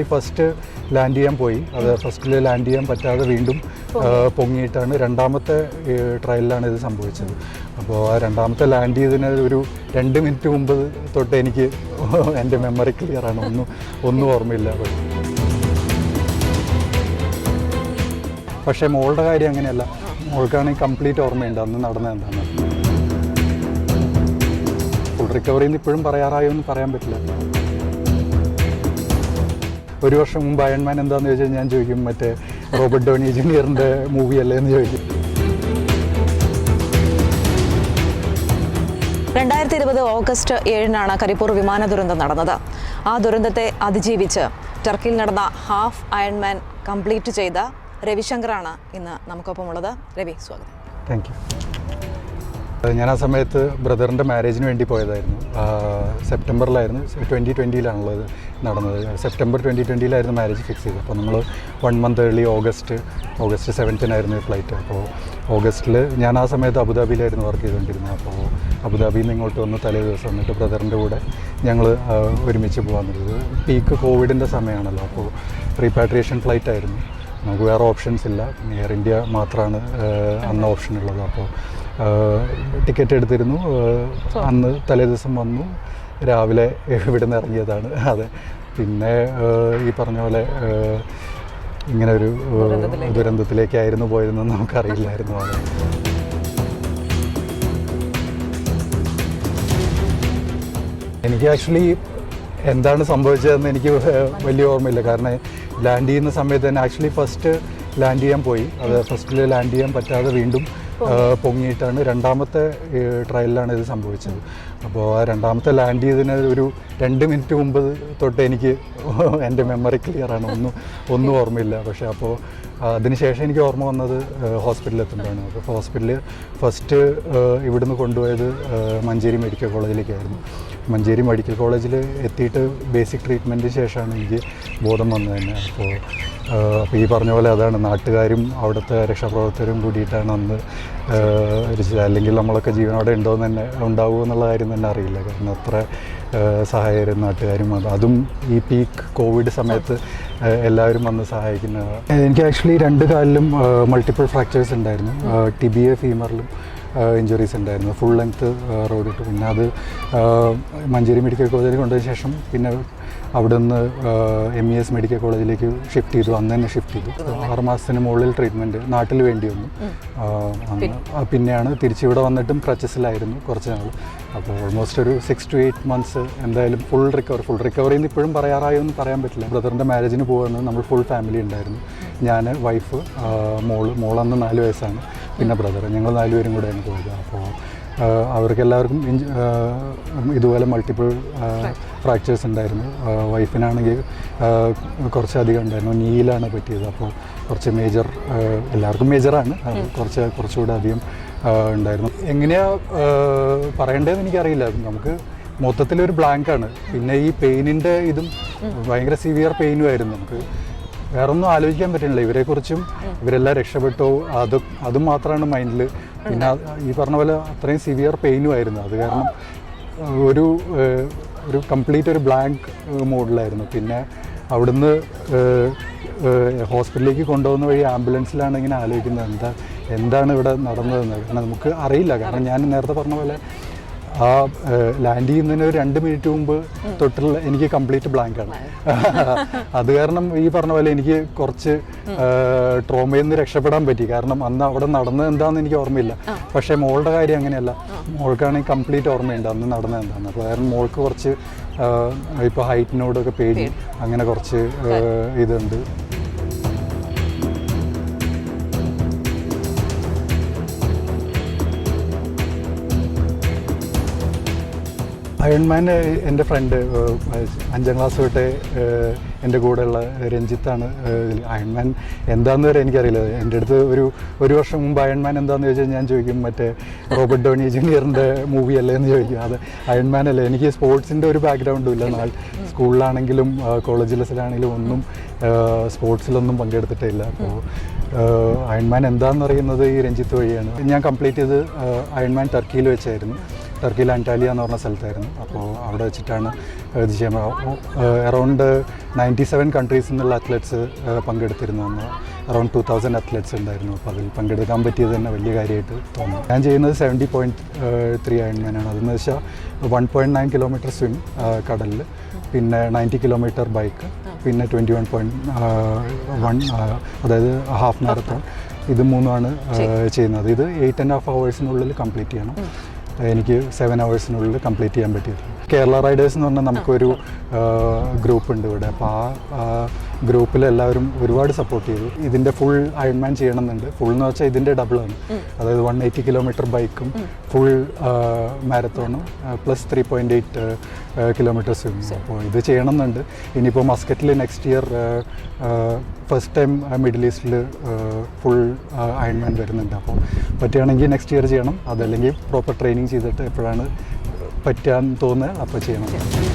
ഈ first land ചെയ്യാൻ പോയി. അത് ഫസ്റ്റിൽ ലാൻഡ് ചെയ്യാൻ പറ്റാതെ വീണ്ടും പൊങ്ങിയിട്ടാണ് രണ്ടാമത്തെ ട്രയലിലാണ് ഇത് സംഭവിച്ചത്. അപ്പോൾ ആ രണ്ടാമത്തെ ലാൻഡ് ചെയ്തതിന് ഒരു രണ്ട് മിനിറ്റ് മുമ്പ് തൊട്ട് എനിക്ക് എന്റെ മെമ്മറി ക്ലിയർ ആണ്. ഒന്നും ഒന്നും ഓർമ്മയില്ല. പക്ഷേ മോളുടെ കാര്യം അങ്ങനെയല്ല. മോൾക്കാണെങ്കിൽ കംപ്ലീറ്റ് ഓർമ്മയുണ്ട്. അന്ന് നടന്നത് എന്താണ് ഫുൾ റിക്കവറി എന്ന് ഇപ്പോഴും പറയാറായോ എന്ന് പറയാൻ പറ്റില്ല. ഒരു വർഷം മുമ്പ് അയൺമാൻ എന്താന്ന് ചോദിച്ചാൽ ഞാൻ ചോദിക്കും മറ്റേ റോബർട്ട് ഡോണി ജൂനിയറിന്റെ മൂവി അല്ലേ എന്ന് ചോദിക്കും. രണ്ടായിരത്തി ഇരുപത് ഓഗസ്റ്റ് ഏഴിനാണ് കരിപ്പൂർ വിമാന ദുരന്തം നടന്നത്. ആ ദുരന്തത്തെ അതിജീവിച്ച് ടർക്കിയിൽ നടന്ന ഹാഫ് അയൺമാൻ കംപ്ലീറ്റ് ചെയ്ത രവിശങ്കറാണ് ഇന്ന് നമുക്കൊപ്പമുള്ളത്. രവി സ്വാഗതം. താങ്ക് യു ഞാൻ ആ സമയത്ത് ബ്രദറിന്റെ മാരേജിന് വേണ്ടി പോയതായിരുന്നു. സെപ്റ്റംബറിലായിരുന്നു. ട്വന്റി ട്വന്റിയിലാണുള്ളത് നടന്നത്. സെപ്റ്റംബർ ട്വന്റി ട്വന്റിയിലായിരുന്നു മാരേജ് ഫിക്സ് ചെയ്തത്. അപ്പോൾ നമ്മൾ one month early August August സെവൻത്തിനായിരുന്നു flight അപ്പോൾ ഓഗസ്റ്റിൽ ഞാൻ ആ സമയത്ത് അബുദാബിയിലായിരുന്നു വർക്ക് ചെയ്തുകൊണ്ടിരുന്നത്. അപ്പോൾ അബുദാബിയിൽ നിന്ന് ഇങ്ങോട്ട് വന്ന് തലേ ദിവസം വന്നിട്ട് ബ്രദറിന്റെ കൂടെ ഞങ്ങൾ ഒരുമിച്ച് പറ്റിയത്. പീക്ക് കോവിഡിന്റെ സമയമാണല്ലോ. അപ്പോൾ റീപാട്രിയേഷൻ ഫ്ലൈറ്റ് ആയിരുന്നു. നമുക്ക് വേറെ ഓപ്ഷൻസ് ഇല്ല. എയർ ഇന്ത്യ മാത്രമാണ് അന്ന് ഓപ്ഷൻ ഉള്ളത്. അപ്പോൾ ടിക്കറ്റ് എടുത്തിരുന്നു. അന്ന് തലേ ദിവസം വന്നു. രാവിലെ ഇവിടെ നിന്ന് ഇറങ്ങിയതാണ്. അതെ. പിന്നെ ഈ പറഞ്ഞ പോലെ ഇങ്ങനെ ഒരു ദുരന്തത്തിലേക്കായിരുന്നു പോയതെന്ന് നമുക്കറിയില്ലായിരുന്നു. അത്. എനിക്ക് ആക്ച്വലി എന്താണ് സംഭവിച്ചതെന്ന് എനിക്ക് വലിയ ഓർമ്മയില്ല. കാരണം ലാൻഡ് ചെയ്യുന്ന സമയത്ത് തന്നെ ആക്ച്വലി ഫസ്റ്റ് ലാൻഡ് ചെയ്യാൻ പോയി. അത് ഫസ്റ്റിൽ ലാൻഡ് ചെയ്യാൻ പറ്റാതെ വീണ്ടും പൊങ്ങിയിട്ടാണ് രണ്ടാമത്തെ ട്രയലിലാണ് ഇത് സംഭവിച്ചത്. അപ്പോൾ ആ രണ്ടാമത്തെ ലാൻഡ് ചെയ്തതിന് ഒരു രണ്ട് മിനിറ്റ് മുമ്പ് തൊട്ട് എനിക്ക് എന്റെ മെമ്മറി ക്ലിയറാണ് ഒന്നും ഒന്നും ഓർമ്മയില്ല. പക്ഷേ അപ്പോൾ അതിനുശേഷം എനിക്ക് ഓർമ്മ വന്നത് ഹോസ്പിറ്റലിൽ എത്തുമ്പോഴാണ്. അപ്പോൾ ഹോസ്പിറ്റലിൽ ഫസ്റ്റ് ഇവിടുന്ന് കൊണ്ടുപോയത് മഞ്ചേരി മെഡിക്കൽ കോളേജിലേക്കായിരുന്നു. മഞ്ചേരി മെഡിക്കൽ കോളേജിൽ എത്തിയിട്ട് ബേസിക് ട്രീറ്റ്മെന്റിന് ശേഷമാണ് എനിക്ക് ബോധം വന്നത് തന്നെ. അപ്പോൾ അപ്പോൾ ഈ പറഞ്ഞ പോലെ അതാണ് നാട്ടുകാരും അവിടുത്തെ രക്ഷാപ്രവർത്തകരും കൂടിയിട്ടാണ് അന്ന് രചിച്ചത്. അല്ലെങ്കിൽ നമ്മളൊക്കെ ജീവനോടെ ഉണ്ടോ തന്നെ ഉണ്ടാവുമോ എന്നുള്ള കാര്യം തന്നെ അറിയില്ല. കാരണം അത്ര സഹായകരും നാട്ടുകാരും അത്. ഈ പീക്ക് കോവിഡ് സമയത്ത് എല്ലാവരും വന്ന് സഹായിക്കുന്നതാണ് എനിക്ക് ആക്ച്വലി രണ്ട് കാലിലും മൾട്ടിപ്പിൾ ഫ്രാക്ചേഴ്സ് ഉണ്ടായിരുന്നു. ടിബിയ ഫീമറിലും ഇഞ്ചുറീസ് ഉണ്ടായിരുന്നു. ഫുൾ ലെങ്ത്ത് റോഡിട്ട് പിന്നെ അത് മഞ്ചേരി മെഡിക്കൽ കോളേജിൽ കൊണ്ടുപോയ ശേഷം പിന്നെ അവിടെ നിന്ന് എം ഇ എസ് മെഡിക്കൽ കോളേജിലേക്ക് ഷിഫ്റ്റ് ചെയ്തു. അന്ന് തന്നെ ഷിഫ്റ്റ് ചെയ്തു. ആറുമാസത്തിന് മുകളിൽ ട്രീറ്റ്മെന്റ് നാട്ടിൽ വേണ്ടി വന്നു. പിന്നെയാണ് തിരിച്ചിവിടെ വന്നിട്ടും ക്രച്ചസിലായിരുന്നു കുറച്ച് നാൾ. അപ്പോൾ ഓൾമോസ്റ്റ് ഒരു സിക്സ് ടു എയ്റ്റ് മന്ത്സ് എന്തായാലും ഫുൾ റിക്കവർ ഫുൾ റിക്കവറി എന്ന് ഇപ്പോഴും പറയാറായോ എന്ന് പറയാൻ പറ്റില്ല. ബ്രദറിന്റെ മാരേജിന് പോകുന്നത് നമ്മൾ ഫുൾ ഫാമിലി ഉണ്ടായിരുന്നു. ഞാൻ വൈഫ് മോൾ. മോളന്ന് നാല് വയസ്സാണ്. പിന്നെ ബ്രദർ ഞങ്ങൾ നാലുപേരും കൂടെയാണ് പോയത്. അപ്പോൾ അവർക്ക് എല്ലാവർക്കും ഇഞ്ച് ഇതുപോലെ മൾട്ടിപ്പിൾ ഫ്രാക്ചേഴ്സ് ഉണ്ടായിരുന്നു. വൈഫിനാണെങ്കിൽ കുറച്ചധികം ഉണ്ടായിരുന്നു. നീലാണ് പറ്റിയത്. അപ്പോൾ കുറച്ച് മേജർ എല്ലാവർക്കും മേജറാണ് കുറച്ച് കുറച്ചുകൂടെ അധികം ഉണ്ടായിരുന്നു. എങ്ങനെയാ പറയേണ്ടതെന്ന് എനിക്കറിയില്ല. നമുക്ക് മൊത്തത്തിൽ മൊത്തത്തിലൊരു ബ്ലാങ്കാണ് പിന്നെ ഈ പെയിനിന്റെ ഇതും ഭയങ്കര സിവിയർ പെയിനും ആയിരുന്നു നമുക്ക്. വേറൊന്നും ആലോചിക്കാൻ പറ്റുന്നില്ല ഇവരെക്കുറിച്ചും ഇവരെല്ലാം രക്ഷപ്പെട്ടോ. അത് അതും മാത്രമാണ് മൈൻഡിൽ പിന്നെ ഈ പറഞ്ഞ പോലെ അത്രയും സിവിയർ പെയിനും ആയിരുന്നു. അത് കാരണം ഒരു ഒരു കംപ്ലീറ്റ് ഒരു ബ്ലാങ്ക് മോഡിലായിരുന്നു. പിന്നെ അവിടുന്ന് ഹോസ്പിറ്റലിലേക്ക് കൊണ്ടുപോകുന്ന വഴി ആംബുലൻസിലാണ് ഇങ്ങനെ ആലോചിക്കുന്നത്. എന്താ എന്താണ് ഇവിടെ നടന്നതെന്ന്? കാരണം നമുക്ക് അറിയില്ല. കാരണം ഞാൻ നേരത്തെ പറഞ്ഞ പോലെ ആ ലാൻഡ് ചെയ്യുന്നതിന് ഒരു രണ്ട് മിനിറ്റ് മുമ്പ് തൊട്ടുള്ള എനിക്ക് കംപ്ലീറ്റ് ബ്ലാങ്ക് ആണ്. അത് കാരണം ഈ പറഞ്ഞ പോലെ എനിക്ക് കുറച്ച് ട്രോമയിൽ നിന്ന് രക്ഷപ്പെടാൻ പറ്റി. കാരണം അന്ന് അവിടെ നടന്നത് എന്താണെന്ന് എനിക്ക് ഓർമ്മയില്ല. പക്ഷേ മോളുടെ കാര്യം അങ്ങനെയല്ല. മോൾക്കാണെങ്കിൽ കംപ്ലീറ്റ് ഓർമ്മയുണ്ട് അന്ന് നടന്നത് എന്താണെന്ന് അപ്പോൾ കാരണം മോൾക്ക് കുറച്ച് ഇപ്പോൾ ഹൈറ്റിനോടൊക്കെ പേടി. അങ്ങനെ കുറച്ച് ഇതുണ്ട്. അയൺമാൻ എന്റെ ഫ്രണ്ട് അഞ്ചാം ക്ലാസ് തൊട്ടേ എന്റെ കൂടെയുള്ള രഞ്ജിത്താണ് അയൺമാൻ എന്താണെന്ന് വരെ എനിക്കറിയില്ല. എന്റെ അടുത്ത് ഒരു ഒരു വർഷം മുമ്പ് അയൺമാൻ എന്താണെന്ന് ചോദിച്ചാൽ ഞാൻ ചോദിക്കും മറ്റേ റോബർട്ട് ഡോണി ജൂനിയറിന്റെ മൂവി അല്ലേ എന്ന് ചോദിക്കും. അത് അയൺമാൻ അല്ലേ? എനിക്ക് സ്പോർട്സിന്റെ ഒരു ബാക്ക്ഗ്രൗണ്ടും ഇല്ല. നാൾ സ്കൂളിലാണെങ്കിലും കോളേജിലെസിലാണെങ്കിലും ഒന്നും സ്പോർട്സിലൊന്നും പങ്കെടുത്തിട്ടില്ല. അപ്പോൾ അയൺമാൻ എന്താണെന്ന് അറിയുന്നത് ഈ രഞ്ജിത്ത് വഴിയാണ്. ഞാൻ കംപ്ലീറ്റ് ചെയ്ത് അയൺമാൻ ടർക്കിയിൽ വെച്ചായിരുന്നു. ടർക്കിയിൽ അന്റാലിയ എന്ന് പറഞ്ഞ സ്ഥലത്തായിരുന്നു. അപ്പോൾ അവിടെ വെച്ചിട്ടാണ് ഇത് ചെയ്യാൻ അറൗണ്ട് നയന്റി സെവൻ കൺട്രീസിൽ നിന്നുള്ള അത്ലറ്റ്സ് പങ്കെടുത്തിരുന്നു അന്ന്. അറൗണ്ട് ടു തൗസൻഡ് അത്ലറ്റ്സ് ഉണ്ടായിരുന്നു. അപ്പോൾ അതിൽ പങ്കെടുക്കാൻ പറ്റിയത് തന്നെ വലിയ കാര്യമായിട്ട് തോന്നുന്നു ഞാൻ ചെയ്യുന്നത് സെവന്റി പോയിന്റ് ത്രീ അയൺമാനാണ് അതെന്ന് വെച്ചാൽ one point nine kilometre swim കടലിൽ പിന്നെ നയന്റി കിലോമീറ്റർ ബൈക്ക് പിന്നെ ട്വന്റി വൺ പോയിന്റ് വൺ അതായത് ഹാഫ് മാരത്തോൺ ഇത് മൂന്നാണ് ചെയ്യുന്നത്. ഇത് എയ്റ്റ് ആൻഡ് ഹാഫ് അവേഴ്സിനുള്ളിൽ കംപ്ലീറ്റ് ചെയ്യണം. എനിക്ക് സെവൻ അവേഴ്സിനുള്ളിൽ കംപ്ലീറ്റ് ചെയ്യാൻ പറ്റിയിട്ടുണ്ട് കേരള റൈഡേഴ്സ് എന്ന് പറഞ്ഞാൽ നമുക്കൊരു ഗ്രൂപ്പ് ഉണ്ട് ഇവിടെ. അപ്പോൾ ആ ഗ്രൂപ്പിൽ എല്ലാവരും ഒരുപാട് സപ്പോർട്ട് ചെയ്തു. ഇതിന്റെ ഫുൾ അയൺമാൻ ചെയ്യണമെന്നുണ്ട്. ഫുൾ എന്ന് വെച്ചാൽ ഇതിന്റെ ഡബിളാണ് അതായത് വൺ എയ്റ്റി കിലോമീറ്റർ ബൈക്കും full മാരത്തോണും plus three point eight kilometre swimming അപ്പോൾ ഇത് ചെയ്യണമെന്നുണ്ട്. ഇനിയിപ്പോൾ മസ്കറ്റിൽ next year first time middle ഈസ്റ്റിൽ ഫുൾ അയൺമാൻ വരുന്നുണ്ട്. അപ്പോൾ പറ്റുകയാണെങ്കിൽ നെക്സ്റ്റ് ഇയർ ചെയ്യണം. അതല്ലെങ്കിൽ പ്രോപ്പർ ട്രെയിനിങ് ചെയ്തിട്ട് എപ്പോഴാണ് പറ്റാൻ തോന്നുന്നത് അപ്പോൾ ചെയ്യണം.